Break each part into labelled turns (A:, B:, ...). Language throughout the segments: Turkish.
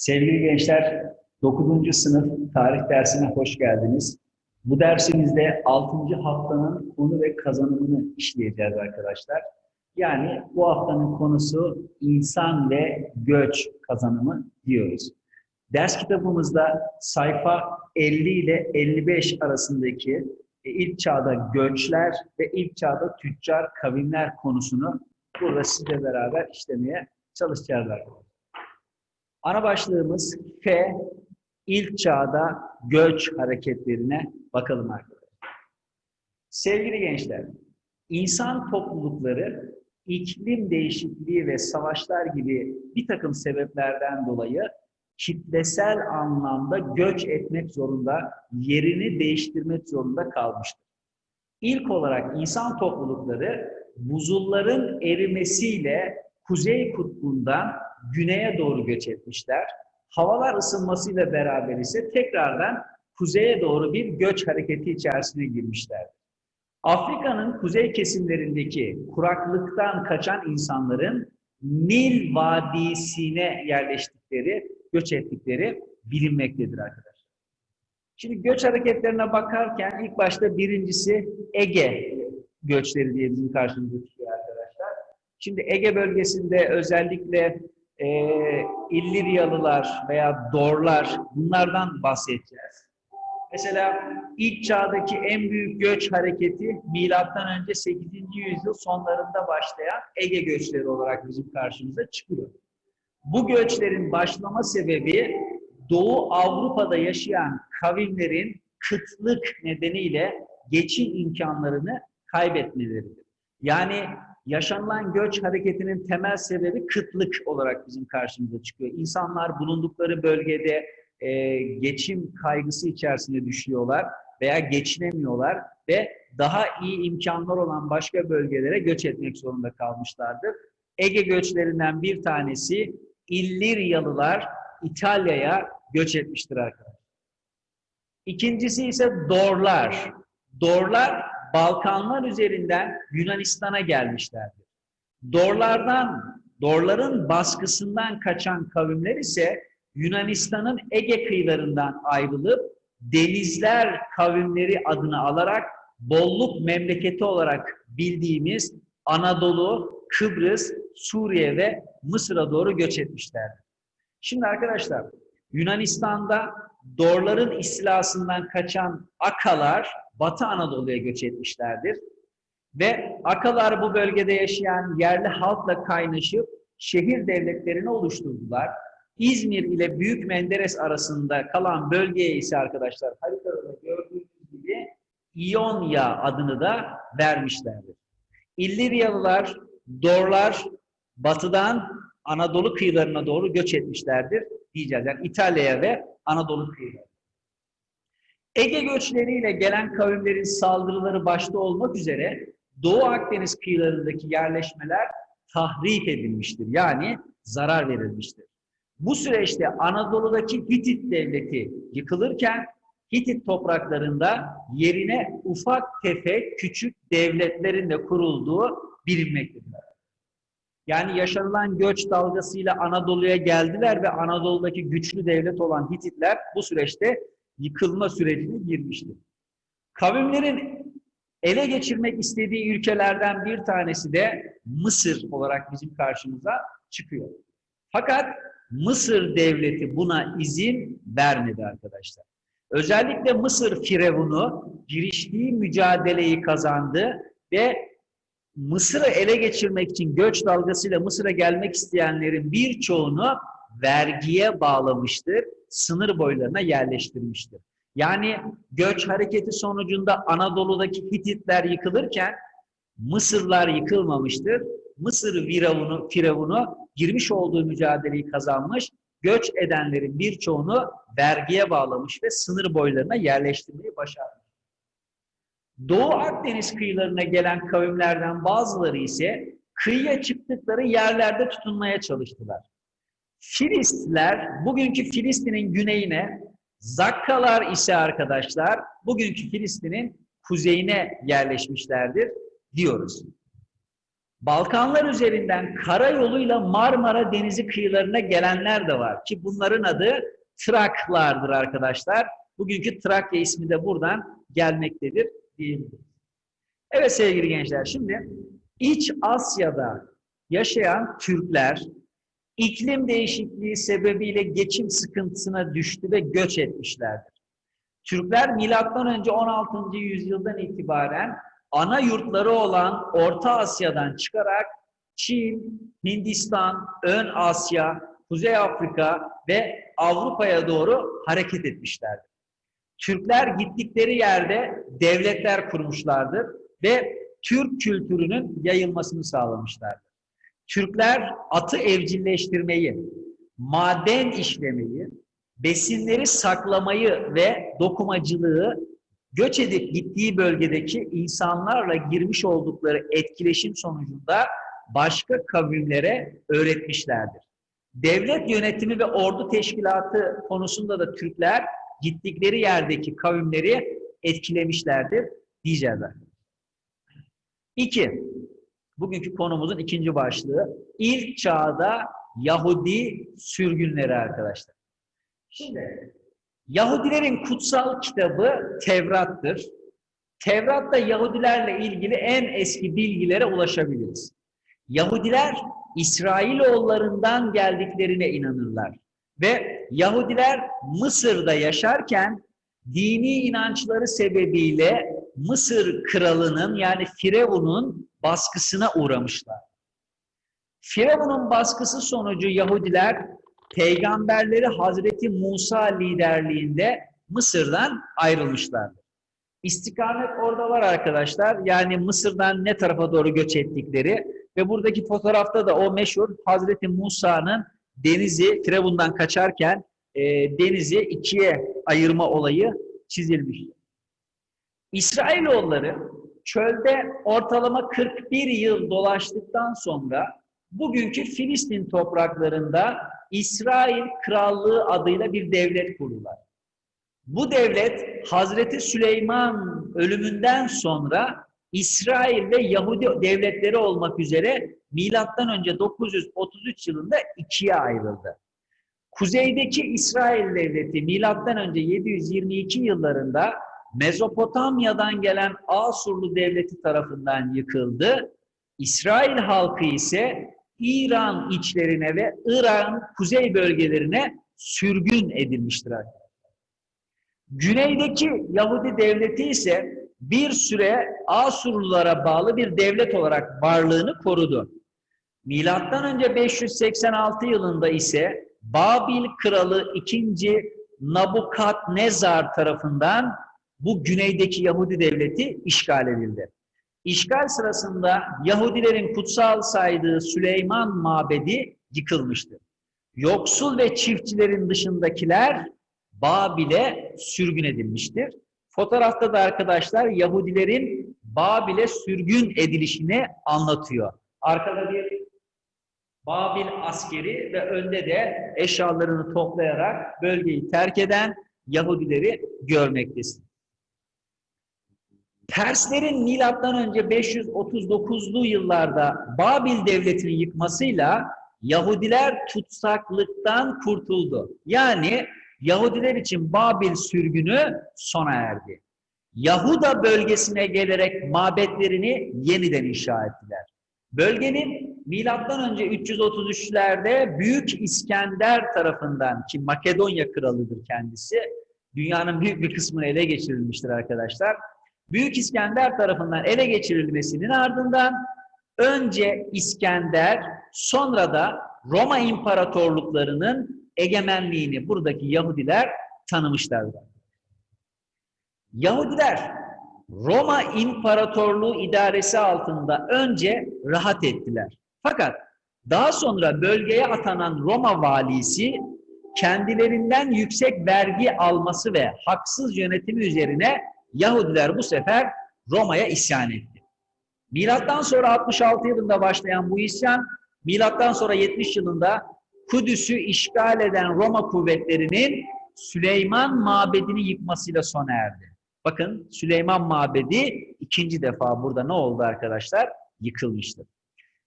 A: Sevgili gençler, 9. sınıf tarih dersine hoş geldiniz. Bu dersimizde 6. haftanın konu ve kazanımını işleyeceğiz arkadaşlar. Yani bu haftanın konusu insan ve göç kazanımı diyoruz. Ders kitabımızda sayfa 50 ile 55 arasındaki e, ilk çağda göçler ve ilk çağda tüccar kavimler konusunu burada sizle beraber işlemeye çalışacağız arkadaşlar. Ana başlığımız F, ilk çağda göç hareketlerine bakalım arkadaşlar. Sevgili gençler, insan toplulukları iklim değişikliği ve savaşlar gibi bir takım sebeplerden dolayı kitlesel anlamda göç etmek zorunda, yerini değiştirmek zorunda kalmıştır. İlk olarak insan toplulukları buzulların erimesiyle Kuzey Kutbu'ndan güneye doğru göç etmişler. Havalar ısınmasıyla beraber ise tekrardan kuzeye doğru bir göç hareketi içerisine girmişler. Afrika'nın kuzey kesimlerindeki kuraklıktan kaçan insanların Nil Vadisi'ne yerleştikleri, göç ettikleri bilinmektedir arkadaşlar. Şimdi göç hareketlerine bakarken ilk başta birincisi Ege göçleri diye bizim karşımıza çıkıyor arkadaşlar. Şimdi Ege bölgesinde özellikle e, İlliryalılar veya Dorlar bunlardan bahsedeceğiz. Mesela ilk çağdaki en büyük göç hareketi milattan önce 8. yüzyıl sonlarında başlayan Ege göçleri olarak bizim karşımıza çıkıyor. Bu göçlerin başlama sebebi Doğu Avrupa'da yaşayan kavimlerin kıtlık nedeniyle geçim imkanlarını kaybetmeleridir. Yani yaşanılan göç hareketinin temel sebebi kıtlık olarak bizim karşımıza çıkıyor. İnsanlar bulundukları bölgede e, geçim kaygısı içerisinde düşüyorlar veya geçinemiyorlar ve daha iyi imkanlar olan başka bölgelere göç etmek zorunda kalmışlardır. Ege göçlerinden bir tanesi İlliryalılar İtalya'ya göç etmiştir arkadaşlar. İkincisi ise Dorlar. Dorlar Balkanlar üzerinden Yunanistan'a gelmişlerdir. Dorlardan, Dorların baskısından kaçan kavimler ise Yunanistan'ın Ege kıyılarından ayrılıp denizler kavimleri adını alarak bolluk memleketi olarak bildiğimiz Anadolu, Kıbrıs, Suriye ve Mısır'a doğru göç etmişlerdir. Şimdi arkadaşlar Yunanistan'da Dorların istilasından kaçan Akalar Batı Anadolu'ya göç etmişlerdir. Ve Akalar bu bölgede yaşayan yerli halkla kaynaşıp şehir devletlerini oluşturdular. İzmir ile Büyük Menderes arasında kalan bölgeye ise arkadaşlar haritada gördüğünüz gibi İonya adını da vermişlerdir. İlliryalılar, Dorlar batıdan Anadolu kıyılarına doğru göç etmişlerdir diyeceğiz. Yani İtalya'ya ve Anadolu kıyıları. Ege göçleriyle gelen kavimlerin saldırıları başta olmak üzere Doğu Akdeniz kıyılarındaki yerleşmeler tahrip edilmiştir. Yani zarar verilmiştir. Bu süreçte Anadolu'daki Hitit devleti yıkılırken Hitit topraklarında yerine ufak tefek küçük devletlerin de kurulduğu bilinmektedir. Yani yaşanılan göç dalgasıyla Anadolu'ya geldiler ve Anadolu'daki güçlü devlet olan Hititler bu süreçte yıkılma sürecine girmiştir. Kavimlerin ele geçirmek istediği ülkelerden bir tanesi de Mısır olarak bizim karşımıza çıkıyor. Fakat Mısır devleti buna izin vermedi arkadaşlar. Özellikle Mısır firavunu giriştiği mücadeleyi kazandı ve Mısır'ı ele geçirmek için göç dalgasıyla Mısır'a gelmek isteyenlerin birçoğunu vergiye bağlamıştır, sınır boylarına yerleştirmiştir. Yani göç hareketi sonucunda Anadolu'daki Hititler yıkılırken Mısırlar yıkılmamıştır. Mısır firavunu, firavunu girmiş olduğu mücadeleyi kazanmış, göç edenlerin birçoğunu vergiye bağlamış ve sınır boylarına yerleştirmeyi başarmış. Doğu Akdeniz kıyılarına gelen kavimlerden bazıları ise kıyıya çıktıkları yerlerde tutunmaya çalıştılar. Filistler bugünkü Filistin'in güneyine, Zakkalar ise arkadaşlar bugünkü Filistin'in kuzeyine yerleşmişlerdir diyoruz. Balkanlar üzerinden karayoluyla Marmara Denizi kıyılarına gelenler de var ki bunların adı Traklardır arkadaşlar. Bugünkü Trakya ismi de buradan gelmektedir diyebiliriz. Evet sevgili gençler şimdi İç Asya'da yaşayan Türkler iklim değişikliği sebebiyle geçim sıkıntısına düştü ve göç etmişlerdir. Türkler milattan önce 16. yüzyıldan itibaren ana yurtları olan Orta Asya'dan çıkarak Çin, Hindistan, Ön Asya, Kuzey Afrika ve Avrupa'ya doğru hareket etmişlerdir. Türkler gittikleri yerde devletler kurmuşlardır ve Türk kültürünün yayılmasını sağlamışlardır. Türkler atı evcilleştirmeyi, maden işlemeyi, besinleri saklamayı ve dokumacılığı göç edip gittiği bölgedeki insanlarla girmiş oldukları etkileşim sonucunda başka kavimlere öğretmişlerdir. Devlet yönetimi ve ordu teşkilatı konusunda da Türkler gittikleri yerdeki kavimleri etkilemişlerdir diyeceğiz. İki, bugünkü konumuzun ikinci başlığı ilk çağda Yahudi sürgünleri arkadaşlar. Şimdi Yahudilerin kutsal kitabı Tevrat'tır. Tevrat'ta Yahudilerle ilgili en eski bilgilere ulaşabiliriz. Yahudiler İsrailoğullarından geldiklerine inanırlar. Ve Yahudiler Mısır'da yaşarken dini inançları sebebiyle Mısır kralının yani Firavun'un baskısına uğramışlar. Firavun'un baskısı sonucu Yahudiler peygamberleri Hazreti Musa liderliğinde Mısır'dan ayrılmışlardır. İstikamet orada var arkadaşlar. Yani Mısır'dan ne tarafa doğru göç ettikleri ve buradaki fotoğrafta da o meşhur Hazreti Musa'nın denizi Firavun'dan kaçarken e, denizi ikiye ayırma olayı çizilmiş. İsrailoğulları çölde ortalama 41 yıl dolaştıktan sonra bugünkü Filistin topraklarında İsrail Krallığı adıyla bir devlet kurdular. Bu devlet Hazreti Süleyman ölümünden sonra İsrail ve Yahudi devletleri olmak üzere milattan önce 933 yılında ikiye ayrıldı. Kuzeydeki İsrail devleti milattan önce 722 yıllarında Mezopotamya'dan gelen Asurlu devleti tarafından yıkıldı. İsrail halkı ise İran içlerine ve İran kuzey bölgelerine sürgün edilmiştir. Güneydeki Yahudi devleti ise bir süre Asurlulara bağlı bir devlet olarak varlığını korudu. Milattan önce 586 yılında ise Babil kralı 2. Nabukadnezar tarafından bu güneydeki Yahudi devleti işgal edildi. İşgal sırasında Yahudilerin kutsal saydığı Süleyman Mabedi yıkılmıştı. Yoksul ve çiftçilerin dışındakiler Babil'e sürgün edilmiştir. Fotoğrafta da arkadaşlar Yahudilerin Babil'e sürgün edilişini anlatıyor. Arkada bir Babil askeri ve önde de eşyalarını toplayarak bölgeyi terk eden Yahudileri görmektesin. Perslerin milattan önce 539'lu yıllarda Babil devletinin yıkmasıyla Yahudiler tutsaklıktan kurtuldu. Yani Yahudiler için Babil sürgünü sona erdi. Yahuda bölgesine gelerek mabetlerini yeniden inşa ettiler. Bölgenin milattan önce 333'lerde Büyük İskender tarafından ki Makedonya kralıdır kendisi. Dünyanın büyük bir kısmını ele geçirilmiştir arkadaşlar. Büyük İskender tarafından ele geçirilmesinin ardından önce İskender sonra da Roma imparatorluklarının egemenliğini buradaki Yahudiler tanımışlardı. Yahudiler Roma İmparatorluğu idaresi altında önce rahat ettiler. Fakat daha sonra bölgeye atanan Roma valisi kendilerinden yüksek vergi alması ve haksız yönetimi üzerine Yahudiler bu sefer Roma'ya isyan etti. Milattan sonra 66 yılında başlayan bu isyan, milattan sonra 70 yılında Kudüs'ü işgal eden Roma kuvvetlerinin Süleyman Mabedi'ni yıkmasıyla sona erdi. Bakın Süleyman Mabedi ikinci defa burada ne oldu arkadaşlar? Yıkılmıştır.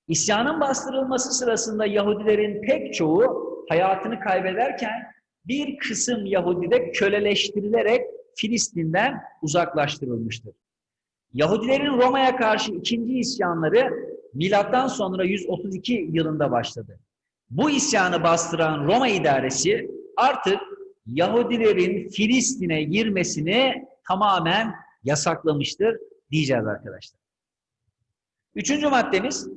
A: İsyanın bastırılması sırasında Yahudilerin pek çoğu hayatını kaybederken bir kısım Yahudi de köleleştirilerek Filistin'den uzaklaştırılmıştır. Yahudilerin Roma'ya karşı ikinci isyanları milattan sonra 132 yılında başladı. Bu isyanı bastıran Roma idaresi artık Yahudilerin Filistin'e girmesini tamamen yasaklamıştır diyeceğiz arkadaşlar. Üçüncü maddemiz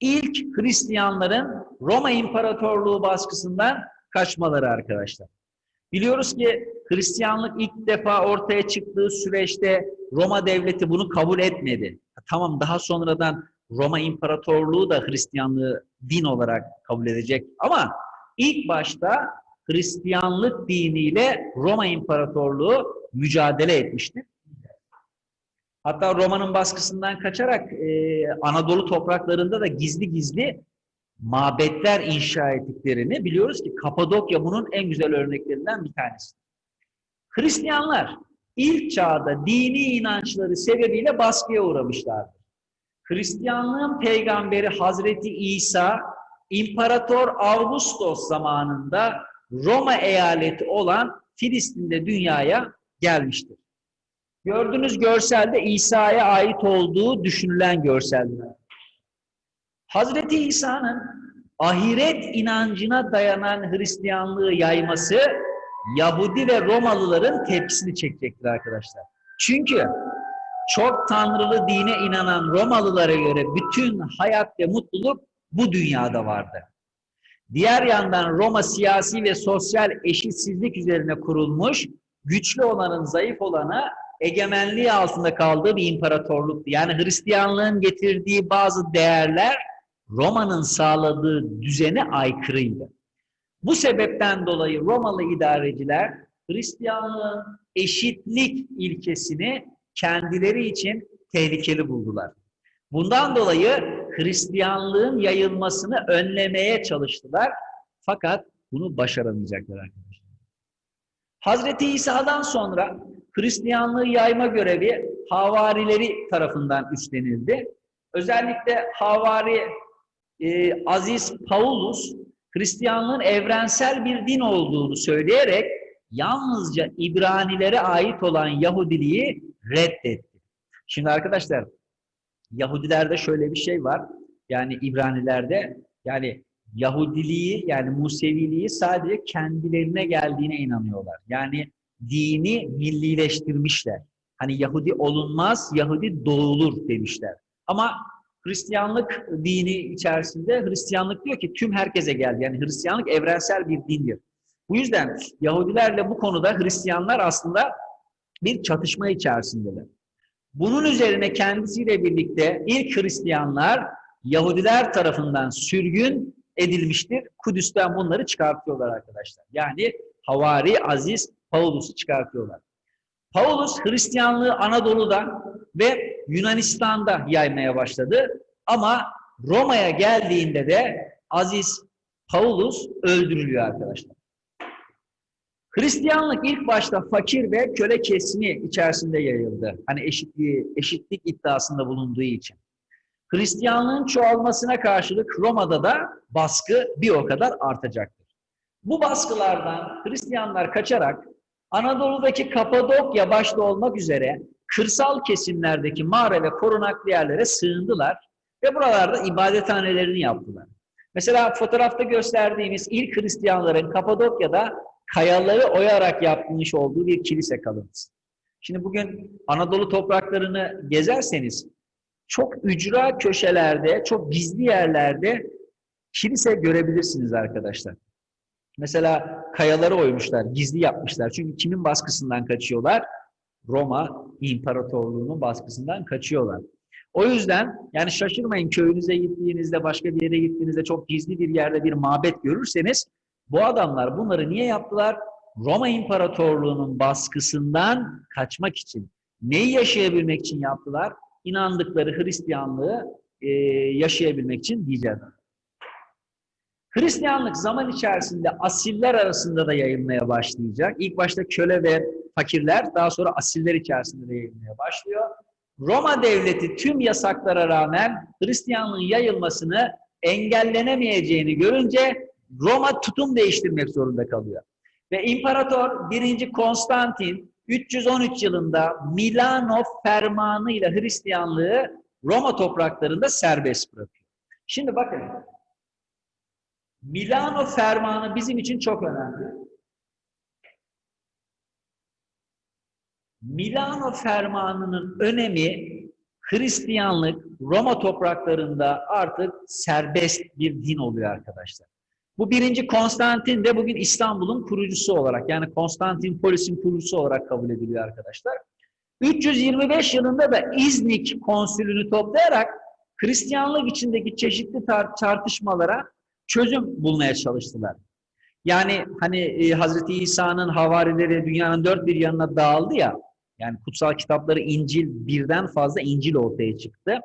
A: ilk Hristiyanların Roma İmparatorluğu baskısından kaçmaları arkadaşlar. Biliyoruz ki Hristiyanlık ilk defa ortaya çıktığı süreçte Roma devleti bunu kabul etmedi. Tamam daha sonradan Roma İmparatorluğu da Hristiyanlığı din olarak kabul edecek ama ilk başta Hristiyanlık diniyle Roma İmparatorluğu mücadele etmiştir. Hatta Roma'nın baskısından kaçarak e, Anadolu topraklarında da gizli gizli mabetler inşa ettiklerini biliyoruz ki Kapadokya bunun en güzel örneklerinden bir tanesi. Hristiyanlar ilk çağda dini inançları sebebiyle baskıya uğramışlardır. Hristiyanlığın peygamberi Hazreti İsa İmparator Augustos zamanında Roma eyaleti olan Filistin'de dünyaya gelmiştir. Gördüğünüz görselde İsa'ya ait olduğu düşünülen görseldir. Hazreti İsa'nın ahiret inancına dayanan Hristiyanlığı yayması Yahudi ve Romalıların tepkisini çekecektir arkadaşlar. Çünkü çok tanrılı dine inanan Romalılara göre bütün hayat ve mutluluk bu dünyada vardı. Diğer yandan Roma siyasi ve sosyal eşitsizlik üzerine kurulmuş, güçlü olanın zayıf olana egemenliği altında kaldığı bir imparatorluktu. Yani Hristiyanlığın getirdiği bazı değerler Roma'nın sağladığı düzene aykırıydı. Bu sebepten dolayı Romalı idareciler Hristiyanlığın eşitlik ilkesini kendileri için tehlikeli buldular. Bundan dolayı Hristiyanlığın yayılmasını önlemeye çalıştılar. Fakat bunu başaramayacaklar arkadaşlar. Hazreti İsa'dan sonra Hristiyanlığı yayma görevi havarileri tarafından üstlenildi. Özellikle havari e, Aziz Paulus Hristiyanlığın evrensel bir din olduğunu söyleyerek yalnızca İbranilere ait olan Yahudiliği reddetti. Şimdi arkadaşlar Yahudilerde şöyle bir şey var. Yani İbranilerde yani Yahudiliği yani Museviliği sadece kendilerine geldiğine inanıyorlar. Yani dini millileştirmişler. Hani Yahudi olunmaz, Yahudi doğulur demişler. Ama Hristiyanlık dini içerisinde Hristiyanlık diyor ki tüm herkese geldi. Yani Hristiyanlık evrensel bir dindir. Bu yüzden Yahudilerle bu konuda Hristiyanlar aslında bir çatışma içerisindeler. Bunun üzerine kendisiyle birlikte ilk Hristiyanlar Yahudiler tarafından sürgün edilmiştir. Kudüs'ten bunları çıkartıyorlar arkadaşlar. Yani Havari Aziz Paulus'u çıkartıyorlar. Paulus Hristiyanlığı Anadolu'da ve Yunanistan'da yaymaya başladı. Ama Roma'ya geldiğinde de Aziz Paulus öldürülüyor arkadaşlar. Hristiyanlık ilk başta fakir ve köle kesimi içerisinde yayıldı. Hani eşitliği, eşitlik iddiasında bulunduğu için. Hristiyanlığın çoğalmasına karşılık Roma'da da baskı bir o kadar artacaktır. Bu baskılardan Hristiyanlar kaçarak Anadolu'daki Kapadokya başta olmak üzere kırsal kesimlerdeki mağara ve korunaklı yerlere sığındılar ve buralarda ibadethanelerini yaptılar. Mesela fotoğrafta gösterdiğimiz ilk Hristiyanların Kapadokya'da kayaları oyarak yapmış olduğu bir kilise kalıntısı. Şimdi bugün Anadolu topraklarını gezerseniz çok ücra köşelerde, çok gizli yerlerde kilise görebilirsiniz arkadaşlar. Mesela kayaları oymuşlar, gizli yapmışlar. Çünkü kimin baskısından kaçıyorlar? Roma İmparatorluğu'nun baskısından kaçıyorlar. O yüzden yani şaşırmayın köyünüze gittiğinizde, başka bir yere gittiğinizde çok gizli bir yerde bir mabet görürseniz bu adamlar bunları niye yaptılar? Roma İmparatorluğu'nun baskısından kaçmak için. Neyi yaşayabilmek için yaptılar? İnandıkları Hristiyanlığı e, yaşayabilmek için diyeceğiz. Hristiyanlık zaman içerisinde asiller arasında da yayılmaya başlayacak. İlk başta köle ve fakirler, daha sonra asiller içerisinde de yayılmaya başlıyor. Roma devleti tüm yasaklara rağmen Hristiyanlığın yayılmasını engellenemeyeceğini görünce Roma tutum değiştirmek zorunda kalıyor. Ve İmparator 1. Konstantin 313 yılında Milano Fermanı ile Hristiyanlığı Roma topraklarında serbest bırakıyor. Şimdi bakın Milano Fermanı bizim için çok önemli. Milano Fermanı'nın önemi Hristiyanlık Roma topraklarında artık serbest bir din oluyor arkadaşlar. Bu birinci Konstantin de bugün İstanbul'un kurucusu olarak yani Konstantinpolis'in kurucusu olarak kabul ediliyor arkadaşlar. 325 yılında da İznik konsülünü toplayarak Hristiyanlık içindeki çeşitli tar- tartışmalara çözüm bulmaya çalıştılar. Yani hani e, Hazreti İsa'nın havarileri dünyanın dört bir yanına dağıldı ya, yani kutsal kitapları İncil birden fazla İncil ortaya çıktı.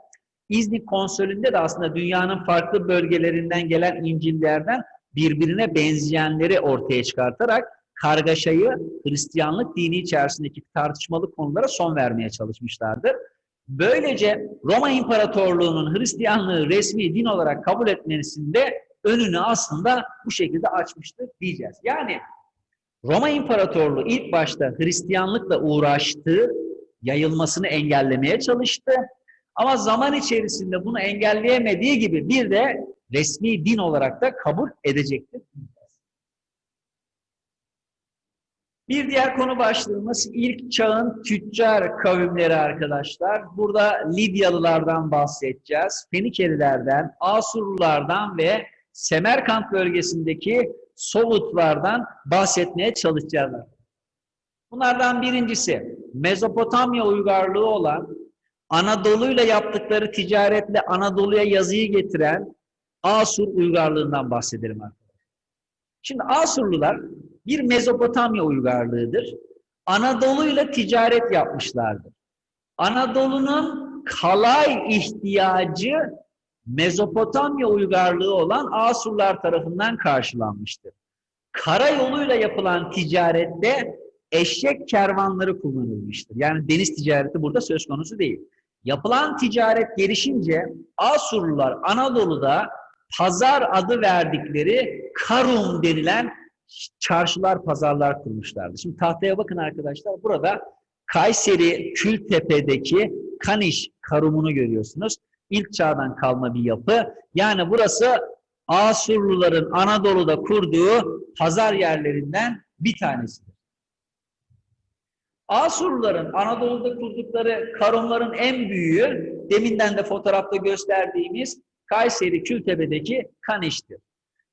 A: İznik konsülünde de aslında dünyanın farklı bölgelerinden gelen İncil'lerden birbirine benzeyenleri ortaya çıkartarak kargaşayı Hristiyanlık dini içerisindeki tartışmalı konulara son vermeye çalışmışlardır. Böylece Roma İmparatorluğu'nun Hristiyanlığı resmi din olarak kabul etmesinde önünü aslında bu şekilde açmıştır diyeceğiz. Yani Roma İmparatorluğu ilk başta Hristiyanlıkla uğraştı, yayılmasını engellemeye çalıştı. Ama zaman içerisinde bunu engelleyemediği gibi bir de resmi din olarak da kabul edecektir. Bir diğer konu başlığımız ilk çağın tüccar kavimleri arkadaşlar. Burada Lidyalılardan bahsedeceğiz. Fenikelilerden, Asurlulardan ve Semerkant bölgesindeki Sovutlardan bahsetmeye çalışacağız. Bunlardan birincisi Mezopotamya uygarlığı olan Anadolu'yla yaptıkları ticaretle Anadolu'ya yazıyı getiren Asur uygarlığından bahsedelim arkadaşlar. Şimdi Asurlular bir Mezopotamya uygarlığıdır. Anadolu'yla ticaret yapmışlardır. Anadolu'nun kalay ihtiyacı Mezopotamya uygarlığı olan Asurlar tarafından karşılanmıştır. Karayoluyla yapılan ticarette eşek kervanları kullanılmıştır. Yani deniz ticareti burada söz konusu değil. Yapılan ticaret gelişince Asurlular Anadolu'da pazar adı verdikleri Karum denilen çarşılar, pazarlar kurmuşlardı. Şimdi tahtaya bakın arkadaşlar. Burada Kayseri Kültepe'deki Kaniş Karum'unu görüyorsunuz. İlk çağdan kalma bir yapı. Yani burası Asurluların Anadolu'da kurduğu pazar yerlerinden bir tanesidir. Asurluların Anadolu'da kurdukları karumların en büyüğü deminden de fotoğrafta gösterdiğimiz Kayseri Kültepe'deki Kaniş'tir.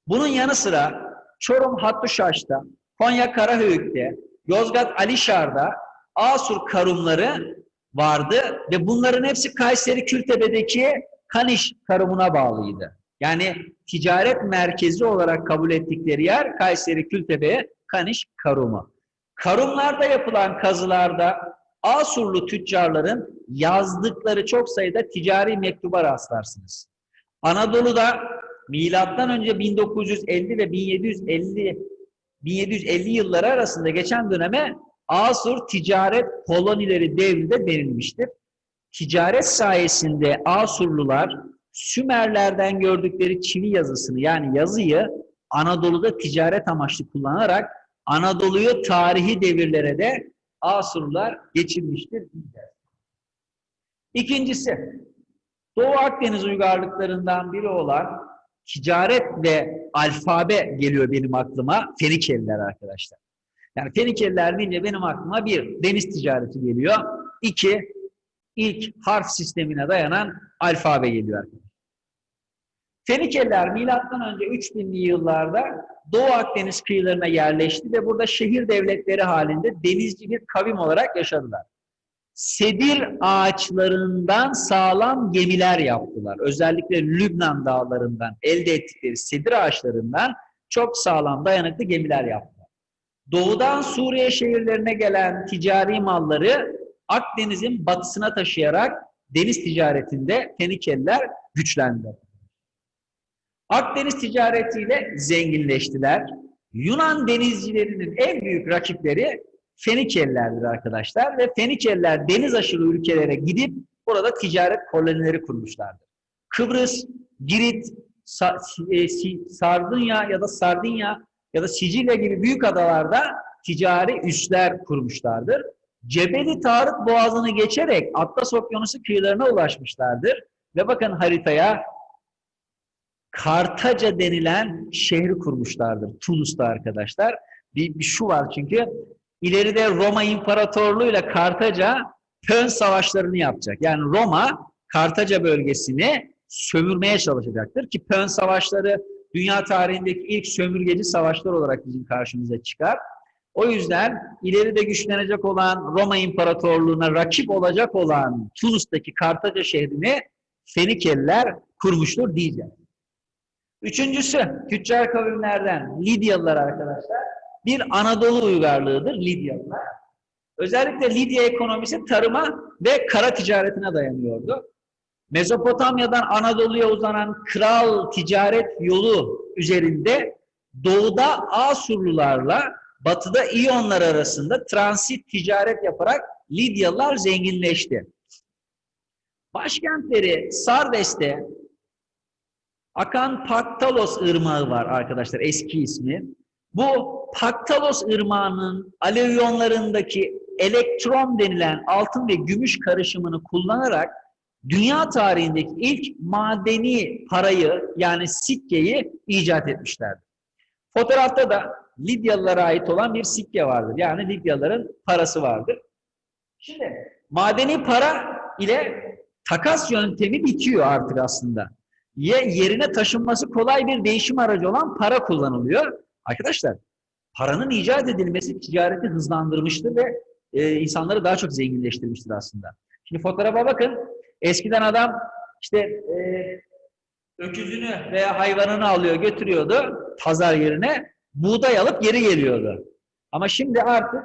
A: Bunun yanı sıra Çorum Hattuşaş'ta, Konya Karahöyük'te, Yozgat Alişar'da Asur karumları vardı ve bunların hepsi Kayseri Kültepe'deki Kaniş karumuna bağlıydı. Yani ticaret merkezi olarak kabul ettikleri yer Kayseri Kültepe Kaniş karumu. Karumlarda yapılan kazılarda Asurlu tüccarların yazdıkları çok sayıda ticari mektuba rastlarsınız. Anadolu'da milattan önce 1950 ve 1750 1750 yılları arasında geçen döneme Asur ticaret kolonileri devri de denilmiştir. Ticaret sayesinde Asurlular Sümerlerden gördükleri çivi yazısını yani yazıyı Anadolu'da ticaret amaçlı kullanarak Anadolu'yu tarihi devirlere de Asurlular geçirmiştir. İkincisi, Doğu Akdeniz uygarlıklarından biri olan ticaret ve alfabe geliyor benim aklıma. Fenikeliler arkadaşlar. Yani Fenikeliler deyince benim aklıma bir, deniz ticareti geliyor. İki, ilk harf sistemine dayanan alfabe geliyor arkadaşlar. Fenikeliler milattan önce 3000'li yıllarda Doğu Akdeniz kıyılarına yerleşti ve burada şehir devletleri halinde denizci bir kavim olarak yaşadılar. Sedir ağaçlarından sağlam gemiler yaptılar. Özellikle Lübnan dağlarından elde ettikleri sedir ağaçlarından çok sağlam dayanıklı gemiler yaptılar. Doğudan Suriye şehirlerine gelen ticari malları Akdeniz'in batısına taşıyarak deniz ticaretinde Fenikeliler güçlendi. Akdeniz ticaretiyle zenginleştiler. Yunan denizcilerinin en büyük rakipleri Fenikelilerdir arkadaşlar ve Fenikeliler deniz aşırı ülkelere gidip burada ticaret kolonileri kurmuşlardır. Kıbrıs, Girit, e, Sardunya ya da Sardinya ya da Sicilya gibi büyük adalarda ticari üsler kurmuşlardır. Cebeli Tarık Boğazı'nı geçerek Atlas Okyanusu kıyılarına ulaşmışlardır. Ve bakın haritaya Kartaca denilen şehri kurmuşlardır. Tunus'ta arkadaşlar. Bir, bir şu var çünkü ileride Roma İmparatorluğu ile Kartaca Pön savaşlarını yapacak. Yani Roma Kartaca bölgesini sömürmeye çalışacaktır ki Pön savaşları dünya tarihindeki ilk sömürgeci savaşlar olarak bizim karşımıza çıkar. O yüzden ileride güçlenecek olan Roma İmparatorluğu'na rakip olacak olan Tunus'taki Kartaca şehrini Fenikeliler kurmuştur diyeceğiz. Üçüncüsü, tüccar kavimlerden Lidyalılar arkadaşlar. Bir Anadolu uygarlığıdır Lidyalılar. Özellikle Lidya ekonomisi tarıma ve kara ticaretine dayanıyordu. Mezopotamya'dan Anadolu'ya uzanan kral ticaret yolu üzerinde doğuda Asurlularla batıda İyonlar arasında transit ticaret yaparak Lidyalılar zenginleşti. Başkentleri Sardes'te akan Paktalos Irmağı var arkadaşlar eski ismi. Bu Paktalos Irmağı'nın alüvyonlarındaki elektron denilen altın ve gümüş karışımını kullanarak dünya tarihindeki ilk madeni parayı yani sikkeyi icat etmişlerdi. Fotoğrafta da Lidyalılara ait olan bir sikke vardır. Yani Lidyalıların parası vardır. Şimdi madeni para ile takas yöntemi bitiyor artık aslında. Yerine taşınması kolay bir değişim aracı olan para kullanılıyor. Arkadaşlar paranın icat edilmesi ticareti hızlandırmıştır ve e, insanları daha çok zenginleştirmiştir aslında. Şimdi fotoğrafa bakın. Eskiden adam işte e, öküzünü veya hayvanını alıyor götürüyordu pazar yerine buğday alıp geri geliyordu. Ama şimdi artık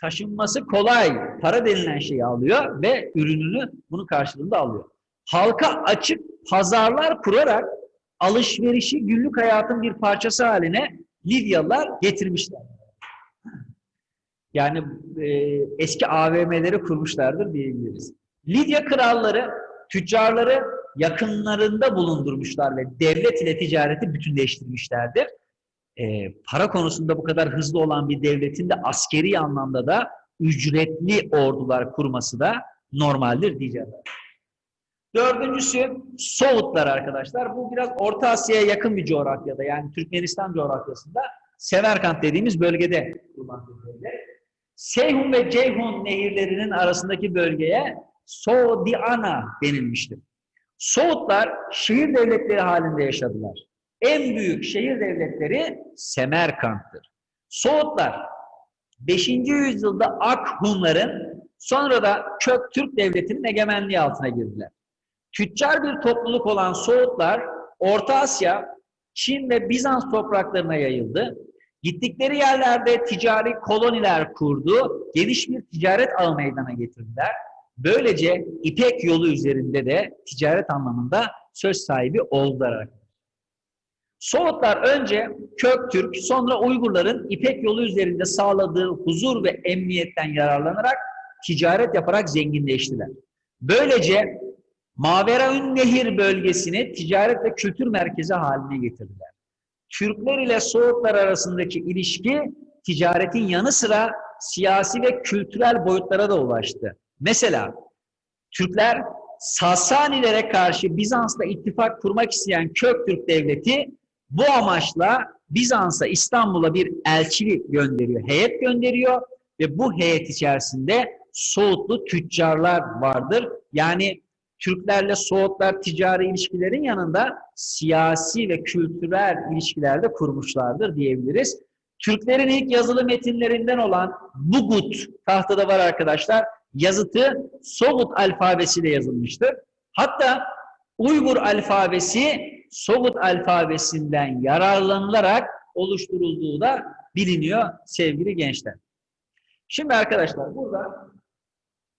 A: taşınması kolay para denilen şeyi alıyor ve ürününü bunun karşılığında alıyor. Halka açık pazarlar kurarak alışverişi günlük hayatın bir parçası haline Lidyalılar getirmişler. Yani e, eski AVM'leri kurmuşlardır diyebiliriz. Lidya kralları tüccarları yakınlarında bulundurmuşlar ve devlet ile ticareti bütünleştirmişlerdir. E, para konusunda bu kadar hızlı olan bir devletin de askeri anlamda da ücretli ordular kurması da normaldir diyeceğim. Dördüncüsü Soğutlar arkadaşlar. Bu biraz Orta Asya'ya yakın bir coğrafyada yani Türkmenistan coğrafyasında Semerkant dediğimiz bölgede. Seyhun ve Ceyhun nehirlerinin arasındaki bölgeye Soğdiana denilmiştir. Soğutlar şehir devletleri halinde yaşadılar. En büyük şehir devletleri Semerkant'tır. Soğutlar 5. yüzyılda Ak Hunların sonra da Kök Türk Devleti'nin egemenliği altına girdiler. Tüccar bir topluluk olan Soğutlar Orta Asya, Çin ve Bizans topraklarına yayıldı. Gittikleri yerlerde ticari koloniler kurdu, geniş bir ticaret ağı meydana getirdiler. Böylece İpek yolu üzerinde de ticaret anlamında söz sahibi oldular. Soğutlar önce Köktürk, sonra Uygurların İpek yolu üzerinde sağladığı huzur ve emniyetten yararlanarak ticaret yaparak zenginleştiler. Böylece Maveraün Nehir bölgesini ticaret ve kültür merkezi haline getirdiler. Türkler ile Soğutlar arasındaki ilişki ticaretin yanı sıra siyasi ve kültürel boyutlara da ulaştı. Mesela Türkler Sasanilere karşı Bizans'la ittifak kurmak isteyen Köktürk Devleti bu amaçla Bizans'a İstanbul'a bir elçili gönderiyor, heyet gönderiyor ve bu heyet içerisinde Soğutlu tüccarlar vardır. Yani Türklerle Soğutlar ticari ilişkilerin yanında siyasi ve kültürel ilişkiler de kurmuşlardır diyebiliriz. Türklerin ilk yazılı metinlerinden olan Bugut tahtada var arkadaşlar. Yazıtı Soğut alfabesiyle yazılmıştır. Hatta Uygur alfabesi Soğut alfabesinden yararlanılarak oluşturulduğu da biliniyor sevgili gençler. Şimdi arkadaşlar burada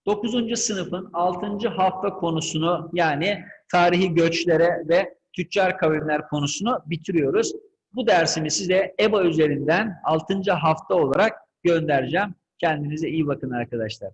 A: 9. sınıfın 6. hafta konusunu yani tarihi göçlere ve tüccar kavimler konusunu bitiriyoruz. Bu dersimi size EBA üzerinden 6. hafta olarak göndereceğim. Kendinize iyi bakın arkadaşlar.